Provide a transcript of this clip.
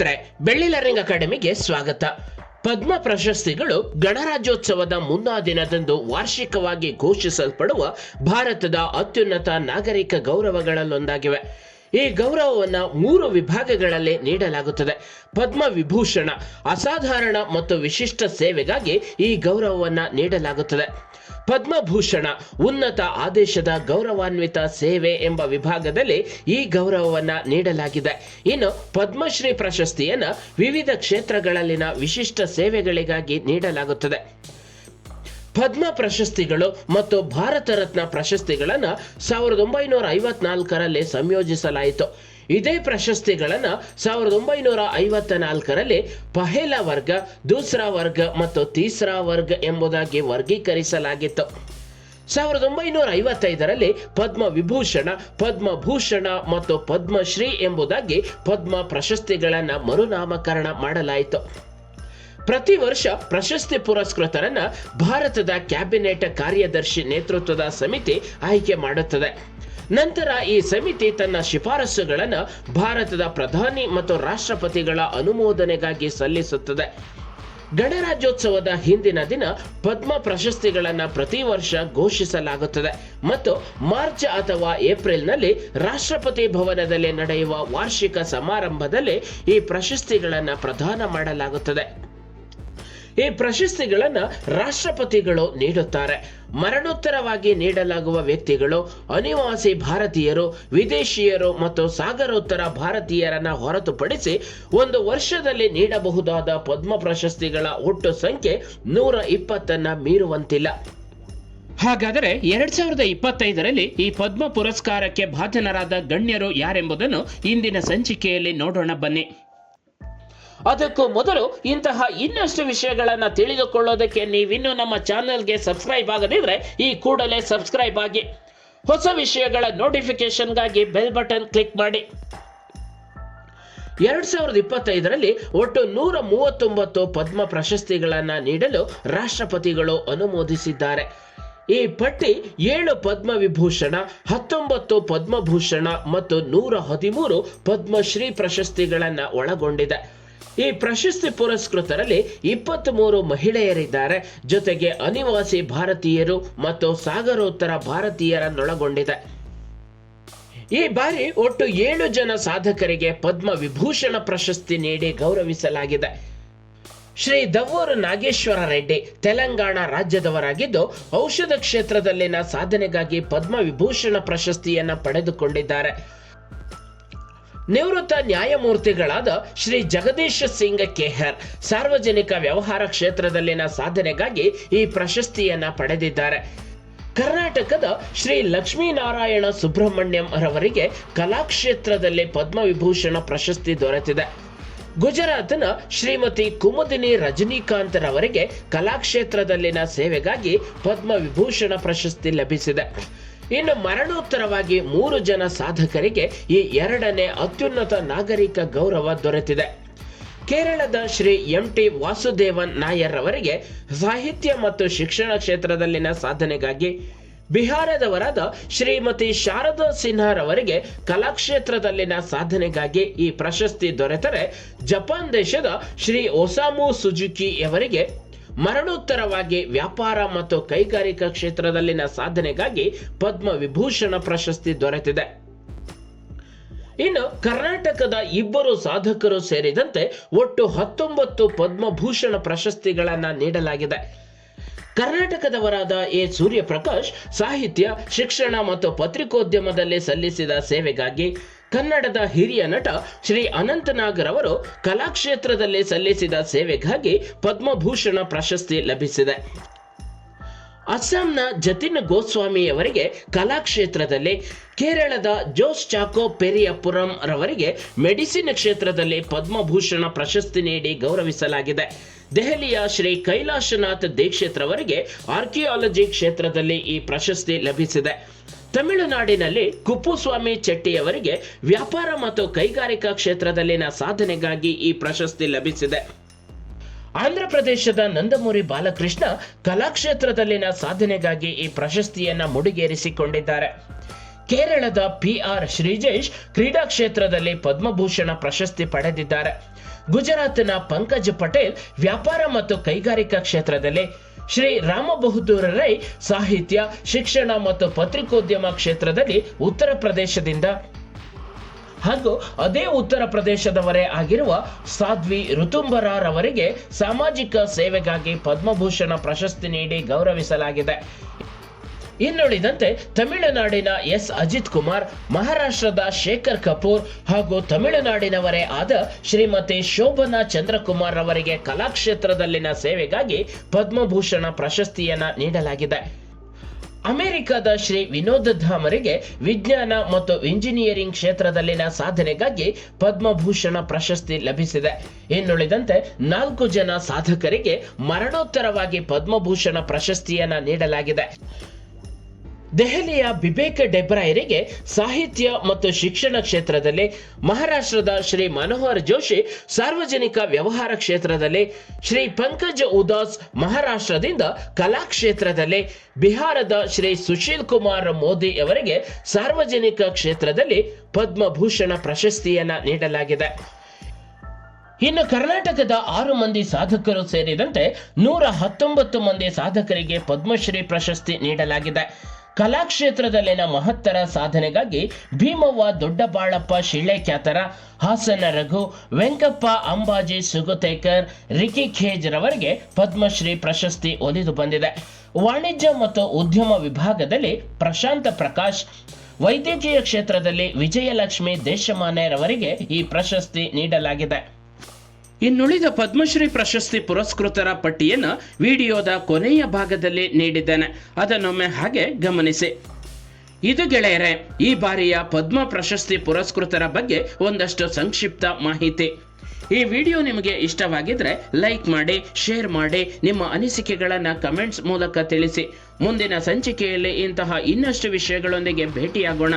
ಸ್ನೇಹಿತರೆ ಬೆಳ್ಳಿಲರಿಂಗ್ ಅಕಾಡೆಮಿಗೆ ಸ್ವಾಗತ. ಪದ್ಮ ಪ್ರಶಸ್ತಿಗಳು ಗಣರಾಜ್ಯೋತ್ಸವದ ಮುನ್ನಾ ದಿನದಂದು ವಾರ್ಷಿಕವಾಗಿ ಘೋಷಿಸಲ್ಪಡುವ ಭಾರತದ ಅತ್ಯುನ್ನತ ನಾಗರಿಕ ಗೌರವಗಳಲ್ಲೊಂದಾಗಿವೆ. ಈ ಗೌರವವನ್ನು ಮೂರು ವಿಭಾಗಗಳಲ್ಲಿ ನೀಡಲಾಗುತ್ತದೆ. ಪದ್ಮ ವಿಭೂಷಣ, ಅಸಾಧಾರಣ ಮತ್ತು ವಿಶಿಷ್ಟ ಸೇವೆಗಾಗಿ ಈ ಗೌರವವನ್ನು ನೀಡಲಾಗುತ್ತದೆ. ಪದ್ಮಭೂಷಣ, ಉನ್ನತ ಆದೇಶದ ಗೌರವಾನ್ವಿತ ಸೇವೆ ಎಂಬ ವಿಭಾಗದಲ್ಲಿ ಈ ಗೌರವವನ್ನು ನೀಡಲಾಗಿದೆ. ಇನ್ನು ಪದ್ಮಶ್ರೀ ಪ್ರಶಸ್ತಿಯನ್ನು ವಿವಿಧ ಕ್ಷೇತ್ರಗಳಲ್ಲಿನ ವಿಶಿಷ್ಟ ಸೇವೆಗಳಿಗಾಗಿ ನೀಡಲಾಗುತ್ತದೆ. ಪದ್ಮ ಪ್ರಶಸ್ತಿಗಳು ಮತ್ತು ಭಾರತ ರತ್ನ ಪ್ರಶಸ್ತಿಗಳನ್ನು ಸಾವಿರದ ಒಂಬೈನೂರ ಐವತ್ನಾಲ್ಕರಲ್ಲಿ ಸಂಯೋಜಿಸಲಾಯಿತು. ಇದೇ ಪ್ರಶಸ್ತಿಗಳನ್ನು ಸಾವಿರದ ಒಂಬೈನೂರ ಐವತ್ತ ನಾಲ್ಕರಲ್ಲಿ ಪಹೇಲ ವರ್ಗ, ದೂಸ್ರಾ ವರ್ಗ ಮತ್ತು ತೀಸ್ರಾ ವರ್ಗ ಎಂಬುದಾಗಿ ವರ್ಗೀಕರಿಸಲಾಗಿತ್ತು. ಸಾವಿರದ ಒಂಬೈನೂರ ಐವತ್ತೈದರಲ್ಲಿ ಪದ್ಮ ವಿಭೂಷಣ ಪದ್ಮಭೂಷಣ ಮತ್ತು ಪದ್ಮಶ್ರೀ ಎಂಬುದಾಗಿ ಪದ್ಮ ಪ್ರಶಸ್ತಿಗಳನ್ನು ಮರುನಾಮಕರಣ ಮಾಡಲಾಯಿತು. ಪ್ರತಿ ವರ್ಷ ಪ್ರಶಸ್ತಿ ಪುರಸ್ಕೃತರನ್ನ ಭಾರತದ ಕ್ಯಾಬಿನೆಟ್ ಕಾರ್ಯದರ್ಶಿ ನೇತೃತ್ವದ ಸಮಿತಿ ಆಯ್ಕೆ ಮಾಡುತ್ತದೆ. ನಂತರ ಈ ಸಮಿತಿ ತನ್ನ ಶಿಫಾರಸುಗಳನ್ನು ಭಾರತದ ಪ್ರಧಾನಿ ಮತ್ತು ರಾಷ್ಟ್ರಪತಿಗಳ ಅನುಮೋದನೆಗಾಗಿ ಸಲ್ಲಿಸುತ್ತದೆ. ಗಣರಾಜ್ಯೋತ್ಸವದ ಹಿಂದಿನ ದಿನ ಪದ್ಮ ಪ್ರಶಸ್ತಿಗಳನ್ನು ಪ್ರತಿ ವರ್ಷ ಘೋಷಿಸಲಾಗುತ್ತದೆ ಮತ್ತು ಮಾರ್ಚ್ ಅಥವಾ ಏಪ್ರಿಲ್ನಲ್ಲಿ ರಾಷ್ಟ್ರಪತಿ ಭವನದಲ್ಲಿ ನಡೆಯುವ ವಾರ್ಷಿಕ ಸಮಾರಂಭದಲ್ಲಿ ಈ ಪ್ರಶಸ್ತಿಗಳನ್ನು ಪ್ರದಾನ ಮಾಡಲಾಗುತ್ತದೆ. ಈ ಪ್ರಶಸ್ತಿಗಳನ್ನು ರಾಷ್ಟ್ರಪತಿಗಳು ನೀಡುತ್ತಾರೆ. ಮರಣೋತ್ತರವಾಗಿ ನೀಡಲಾಗುವ ವ್ಯಕ್ತಿಗಳು ಅನಿವಾಸಿ ಭಾರತೀಯರು, ವಿದೇಶಿಯರು ಮತ್ತು ಸಾಗರೋತ್ತರ ಭಾರತೀಯರನ್ನ ಹೊರತುಪಡಿಸಿ ಒಂದು ವರ್ಷದಲ್ಲಿ ನೀಡಬಹುದಾದ ಪದ್ಮ ಪ್ರಶಸ್ತಿಗಳ ಒಟ್ಟು ಸಂಖ್ಯೆ ನೂರ ಇಪ್ಪತ್ತನ್ನ ಮೀರುವಂತಿಲ್ಲ. ಹಾಗಾದರೆ ಎರಡ್ ಸಾವಿರದ ಇಪ್ಪತ್ತೈದರಲ್ಲಿ ಈ ಪದ್ಮ ಪುರಸ್ಕಾರಕ್ಕೆ ಭಾಜನರಾದ ಗಣ್ಯರು ಯಾರೆಂಬುದನ್ನು ಇಂದಿನ ಸಂಚಿಕೆಯಲ್ಲಿ ನೋಡೋಣ ಬನ್ನಿ. ಅದಕ್ಕೂ ಮೊದಲು ಇಂತಹ ಇನ್ನಷ್ಟು ವಿಷಯಗಳನ್ನು ತಿಳಿದುಕೊಳ್ಳೋದಕ್ಕೆ ನೀವಿನ್ನೂ ನಮ್ಮ ಚಾನೆಲ್ಗೆ ಸಬ್ಸ್ಕ್ರೈಬ್ ಆಗದಿದ್ರೆ ಈ ಕೂಡಲೇ ಸಬ್ಸ್ಕ್ರೈಬ್ ಆಗಿ. ಹೊಸ ವಿಷಯಗಳ ನೋಟಿಫಿಕೇಶನ್ಗಾಗಿ ಬೆಲ್ ಬಟನ್ ಕ್ಲಿಕ್ ಮಾಡಿ. ಎರಡ್ ಸಾವಿರದ ಇಪ್ಪತ್ತೈದರಲ್ಲಿ ಒಟ್ಟು ನೂರ ಮೂವತ್ತೊಂಬತ್ತು ಪದ್ಮ ಪ್ರಶಸ್ತಿಗಳನ್ನು ನೀಡಲು ರಾಷ್ಟ್ರಪತಿಗಳು ಅನುಮೋದಿಸಿದ್ದಾರೆ. ಈ ಪಟ್ಟಿ ಏಳು ಪದ್ಮ ವಿಭೂಷಣ, ಹತ್ತೊಂಬತ್ತು ಪದ್ಮಭೂಷಣ ಮತ್ತು ನೂರ ಹದಿಮೂರು ಪದ್ಮಶ್ರೀ ಪ್ರಶಸ್ತಿಗಳನ್ನು ಒಳಗೊಂಡಿದೆ. ಈ ಪ್ರಶಸ್ತಿ ಪುರಸ್ಕೃತರಲ್ಲಿ ಇಪ್ಪತ್ತ್ ಮೂರು ಮಹಿಳೆಯರಿದ್ದಾರೆ. ಜೊತೆಗೆ ಅನಿವಾಸಿ ಭಾರತೀಯರು ಮತ್ತು ಸಾಗರೋತ್ತರ ಭಾರತೀಯರನ್ನೊಳಗೊಂಡಿದೆ. ಈ ಬಾರಿ ಒಟ್ಟು ಏಳು ಜನ ಸಾಧಕರಿಗೆ ಪದ್ಮ ವಿಭೂಷಣ ಪ್ರಶಸ್ತಿ ನೀಡಿ ಗೌರವಿಸಲಾಗಿದೆ. ಶ್ರೀ ದವ್ವೂರು ನಾಗೇಶ್ವರ ರೆಡ್ಡಿ ತೆಲಂಗಾಣ ರಾಜ್ಯದವರಾಗಿದ್ದು, ಔಷಧ ಕ್ಷೇತ್ರದಲ್ಲಿನ ಸಾಧನೆಗಾಗಿ ಪದ್ಮ ವಿಭೂಷಣ ಪ್ರಶಸ್ತಿಯನ್ನು ಪಡೆದುಕೊಂಡಿದ್ದಾರೆ. ನಿವೃತ್ತ ನ್ಯಾಯಮೂರ್ತಿಗಳಾದ ಶ್ರೀ ಜಗದೀಶ್ ಸಿಂಗ್ ಕೆಹರ್ ಸಾರ್ವಜನಿಕ ವ್ಯವಹಾರ ಕ್ಷೇತ್ರದಲ್ಲಿನ ಸಾಧನೆಗಾಗಿ ಈ ಪ್ರಶಸ್ತಿಯನ್ನ ಪಡೆದಿದ್ದಾರೆ. ಕರ್ನಾಟಕದ ಶ್ರೀ ಲಕ್ಷ್ಮೀನಾರಾಯಣ ಸುಬ್ರಹ್ಮಣ್ಯಂ ರವರಿಗೆ ಕಲಾಕ್ಷೇತ್ರದಲ್ಲಿ ಪದ್ಮವಿಭೂಷಣ ಪ್ರಶಸ್ತಿ ದೊರೆತಿದೆ. ಗುಜರಾತ್ನ ಶ್ರೀಮತಿ ಕುಮುದಿನಿ ರಜನಿಕಾಂತ್ ರವರಿಗೆ ಕಲಾಕ್ಷೇತ್ರದಲ್ಲಿನ ಸೇವೆಗಾಗಿ ಪದ್ಮವಿಭೂಷಣ ಪ್ರಶಸ್ತಿ ಲಭಿಸಿದೆ. ಇನ್ನು ಮರಣೋತ್ತರವಾಗಿ ಮೂರು ಜನ ಸಾಧಕರಿಗೆ ಈ ಎರಡನೇ ಅತ್ಯುನ್ನತ ನಾಗರಿಕ ಗೌರವ ದೊರೆತಿದೆ. ಕೇರಳದ ಶ್ರೀ ಎಂ ಟಿ ವಾಸುದೇವನ್ ನಾಯರ್ ಅವರಿಗೆ ಸಾಹಿತ್ಯ ಮತ್ತು ಶಿಕ್ಷಣ ಕ್ಷೇತ್ರದಲ್ಲಿನ ಸಾಧನೆಗಾಗಿ ಬಿಹಾರದವರಾದ ಶ್ರೀಮತಿ ಶಾರದಾ ಸಿನ್ಹಾರವರಿಗೆ ಕಲಾಕ್ಷೇತ್ರದಲ್ಲಿನ ಸಾಧನೆಗಾಗಿ ಈ ಪ್ರಶಸ್ತಿ ದೊರೆತರೆ. ಜಪಾನ್ ದೇಶದ ಶ್ರೀ ಒಸಾಮು ಸುಜುಕಿ ಅವರಿಗೆ ಮರಣೋತ್ತರವಾಗಿ ವ್ಯಾಪಾರ ಮತ್ತು ಕೈಗಾರಿಕಾ ಕ್ಷೇತ್ರದಲ್ಲಿನ ಸಾಧನೆಗಾಗಿ ಪದ್ಮ ವಿಭೂಷಣ ಪ್ರಶಸ್ತಿ ದೊರೆತಿದೆ. ಇನ್ನು ಕರ್ನಾಟಕದ ಇಬ್ಬರು ಸಾಧಕರು ಸೇರಿದಂತೆ ಒಟ್ಟು ಹತ್ತೊಂಬತ್ತು ಪದ್ಮಭೂಷಣ ಪ್ರಶಸ್ತಿಗಳನ್ನ ನೀಡಲಾಗಿದೆ. ಕರ್ನಾಟಕದವರಾದ ಎ ಸೂರ್ಯಪ್ರಕಾಶ್ ಸಾಹಿತ್ಯ, ಶಿಕ್ಷಣ ಮತ್ತು ಪತ್ರಿಕೋದ್ಯಮದಲ್ಲಿ ಸಲ್ಲಿಸಿದ ಸೇವೆಗಾಗಿ ಕನ್ನಡದ ಹಿರಿಯ ನಟ ಶ್ರೀ ಅನಂತನಾಗ್ ರವರು ಕಲಾಕ್ಷೇತ್ರದಲ್ಲಿ ಸಲ್ಲಿಸಿದ ಸೇವೆಗಾಗಿ ಪದ್ಮಭೂಷಣ ಪ್ರಶಸ್ತಿ ಲಭಿಸಿದೆ. ಅಸ್ಸಾಂನ ಜತಿನ್ ಗೋಸ್ವಾಮಿಯವರಿಗೆ ಕಲಾಕ್ಷೇತ್ರದಲ್ಲಿ ಕೇರಳದ ಜೋಸ್ ಚಾಕೋ ಪೆರಿಯಪುರಂ ರವರಿಗೆ ಮೆಡಿಸಿನ್ ಕ್ಷೇತ್ರದಲ್ಲಿ ಪದ್ಮಭೂಷಣ ಪ್ರಶಸ್ತಿ ನೀಡಿ ಗೌರವಿಸಲಾಗಿದೆ. ದೆಹಲಿಯ ಶ್ರೀ ಕೈಲಾಶನಾಥ್ ದೀಕ್ಷಿತ್ ರವರಿಗೆ ಆರ್ಕಿಯಾಲಜಿ ಕ್ಷೇತ್ರದಲ್ಲಿ ಈ ಪ್ರಶಸ್ತಿ ಲಭಿಸಿದೆ. ತಮಿಳುನಾಡಿನಲ್ಲಿ ಕುಪ್ಪುಸ್ವಾಮಿ ಚೆಟ್ಟಿಯವರಿಗೆ ವ್ಯಾಪಾರ ಮತ್ತು ಕೈಗಾರಿಕಾ ಕ್ಷೇತ್ರದಲ್ಲಿನ ಸಾಧನೆಗಾಗಿ ಈ ಪ್ರಶಸ್ತಿ ಲಭಿಸಿದೆ. ಆಂಧ್ರ ಪ್ರದೇಶದ ನಂದಮೂರಿ ಬಾಲಕೃಷ್ಣ ಕಲಾಕ್ಷೇತ್ರದಲ್ಲಿನ ಸಾಧನೆಗಾಗಿ ಈ ಪ್ರಶಸ್ತಿಯನ್ನು ಮುಡಿಗೇರಿಸಿಕೊಂಡಿದ್ದಾರೆ. ಕೇರಳದ ಪಿ ಆರ್ ಶ್ರೀಜೇಶ್ ಕ್ರೀಡಾ ಕ್ಷೇತ್ರದಲ್ಲಿ ಪದ್ಮಭೂಷಣ ಪ್ರಶಸ್ತಿ ಪಡೆದಿದ್ದಾರೆ. ಗುಜರಾತ್ನ ಪಂಕಜ್ ಪಟೇಲ್ ವ್ಯಾಪಾರ ಮತ್ತು ಕೈಗಾರಿಕಾ ಕ್ಷೇತ್ರದಲ್ಲಿ ಶ್ರೀ ರಾಮ ಬಹದ್ದೂರ ರೈ ಸಾಹಿತ್ಯ, ಶಿಕ್ಷಣ ಮತ್ತು ಪತ್ರಿಕೋದ್ಯಮ ಕ್ಷೇತ್ರದಲ್ಲಿ ಉತ್ತರ ಪ್ರದೇಶದಿಂದ. ಹಾಗೂ ಅದೇ ಉತ್ತರ ಪ್ರದೇಶದವರೇ ಆಗಿರುವ ಸಾಧ್ವಿ ಋತುಂಬರಾರವರಿಗೆ ಸಾಮಾಜಿಕ ಸೇವೆಗಾಗಿ ಪದ್ಮಭೂಷಣ ಪ್ರಶಸ್ತಿ ನೀಡಿ ಗೌರವಿಸಲಾಗಿದೆ. ಇನ್ನುಳಿದಂತೆ ತಮಿಳುನಾಡಿನ ಎಸ್. ಅಜಿತ್ ಕುಮಾರ್, ಮಹಾರಾಷ್ಟ್ರದ ಶೇಖರ್ ಕಪೂರ್ ಹಾಗೂ ತಮಿಳುನಾಡಿನವರೇ ಆದ ಶ್ರೀಮತಿ ಶೋಭನಾ ಚಂದ್ರಕುಮಾರ್ ಅವರಿಗೆ ಕಲಾಕ್ಷೇತ್ರದಲ್ಲಿನ ಸೇವೆಗಾಗಿ ಪದ್ಮಭೂಷಣ ಪ್ರಶಸ್ತಿಯನ್ನ ನೀಡಲಾಗಿದೆ. ಅಮೆರಿಕದ ಶ್ರೀ ವಿನೋದ್ ಧಾಮರಿಗೆ ವಿಜ್ಞಾನ ಮತ್ತು ಇಂಜಿನಿಯರಿಂಗ್ ಕ್ಷೇತ್ರದಲ್ಲಿನ ಸಾಧನೆಗಾಗಿ ಪದ್ಮಭೂಷಣ ಪ್ರಶಸ್ತಿ ಲಭಿಸಿದೆ. ಇನ್ನುಳಿದಂತೆ ನಾಲ್ಕು ಜನ ಸಾಧಕರಿಗೆ ಮರಣೋತ್ತರವಾಗಿ ಪದ್ಮಭೂಷಣ ಪ್ರಶಸ್ತಿಯನ್ನ ನೀಡಲಾಗಿದೆ. ದೆಹಲಿಯ ಬಿಬೇಕ್ ಡೆಬ್ರಾಯರಿಗೆ ಸಾಹಿತ್ಯ ಮತ್ತು ಶಿಕ್ಷಣ ಕ್ಷೇತ್ರದಲ್ಲಿ ಮಹಾರಾಷ್ಟ್ರದ ಶ್ರೀ ಮನೋಹರ್ ಜೋಶಿ, ಸಾರ್ವಜನಿಕ ವ್ಯವಹಾರ ಕ್ಷೇತ್ರದಲ್ಲಿ ಶ್ರೀ ಪಂಕಜ್ ಉದಾಸ್ ಮಹಾರಾಷ್ಟ್ರದಿಂದ ಕಲಾ ಕ್ಷೇತ್ರದಲ್ಲಿ ಬಿಹಾರದ ಶ್ರೀ ಸುಶೀಲ್ ಕುಮಾರ್ ಮೋದಿ ಅವರಿಗೆ ಸಾರ್ವಜನಿಕ ಕ್ಷೇತ್ರದಲ್ಲಿ ಪದ್ಮಭೂಷಣ ಪ್ರಶಸ್ತಿಯನ್ನ ನೀಡಲಾಗಿದೆ. ಇನ್ನು ಕರ್ನಾಟಕದ ಆರು ಮಂದಿ ಸಾಧಕರು ಸೇರಿದಂತೆ ನೂರ ಹತ್ತೊಂಬತ್ತು ಮಂದಿ ಸಾಧಕರಿಗೆ ಪದ್ಮಶ್ರೀ ಪ್ರಶಸ್ತಿ ನೀಡಲಾಗಿದೆ. ಕಲಾಕ್ಷೇತ್ರದಲ್ಲಿನ ಮಹತ್ತರ ಸಾಧನೆಗಾಗಿ ಭೀಮವ್ವ ದೊಡ್ಡಬಾಳಪ್ಪ ಖ್ಯಾತರ ಹಾಸನ ರಘು, ವೆಂಕಪ್ಪ ಅಂಬಾಜಿ ಸುಗತೇಕರ್ ರಿಕಿ ಖೇಜ್ ರವರಿಗೆ ಪದ್ಮಶ್ರೀ ಪ್ರಶಸ್ತಿ ಒಲಿದು ಬಂದಿದೆ. ವಾಣಿಜ್ಯ ಮತ್ತು ಉದ್ಯಮ ವಿಭಾಗದಲ್ಲಿ ಪ್ರಶಾಂತ ಪ್ರಕಾಶ್, ವೈದ್ಯಕೀಯ ಕ್ಷೇತ್ರದಲ್ಲಿ ವಿಜಯಲಕ್ಷ್ಮಿ ದೇಶಮಾನೆರವರಿಗೆ ಈ ಪ್ರಶಸ್ತಿ ನೀಡಲಾಗಿದೆ. ಇನ್ನುಳಿದ ಪದ್ಮಶ್ರೀ ಪ್ರಶಸ್ತಿ ಪುರಸ್ಕೃತರ ಪಟ್ಟಿಯನ್ನು ವಿಡಿಯೋದ ಕೊನೆಯ ಭಾಗದಲ್ಲಿ ನೀಡಿದ್ದೇನೆ. ಅದನ್ನೊಮ್ಮೆ ಹಾಗೆ ಗಮನಿಸಿ. ಇದು ಗೆಳೆಯರೆ, ಈ ಬಾರಿಯ ಪದ್ಮ ಪ್ರಶಸ್ತಿ ಪುರಸ್ಕೃತರ ಬಗ್ಗೆ ಒಂದಷ್ಟು ಸಂಕ್ಷಿಪ್ತ ಮಾಹಿತಿ. ಈ ವಿಡಿಯೋ ನಿಮಗೆ ಇಷ್ಟವಾಗಿದ್ರೆ ಲೈಕ್ ಮಾಡಿ, ಶೇರ್ ಮಾಡಿ, ನಿಮ್ಮ ಅನಿಸಿಕೆಗಳನ್ನು ಕಮೆಂಟ್ಸ್ ಮೂಲಕ ತಿಳಿಸಿ. ಮುಂದಿನ ಸಂಚಿಕೆಯಲ್ಲಿ ಇಂತಹ ಇನ್ನಷ್ಟು ವಿಷಯಗಳೊಂದಿಗೆ ಭೇಟಿಯಾಗೋಣ.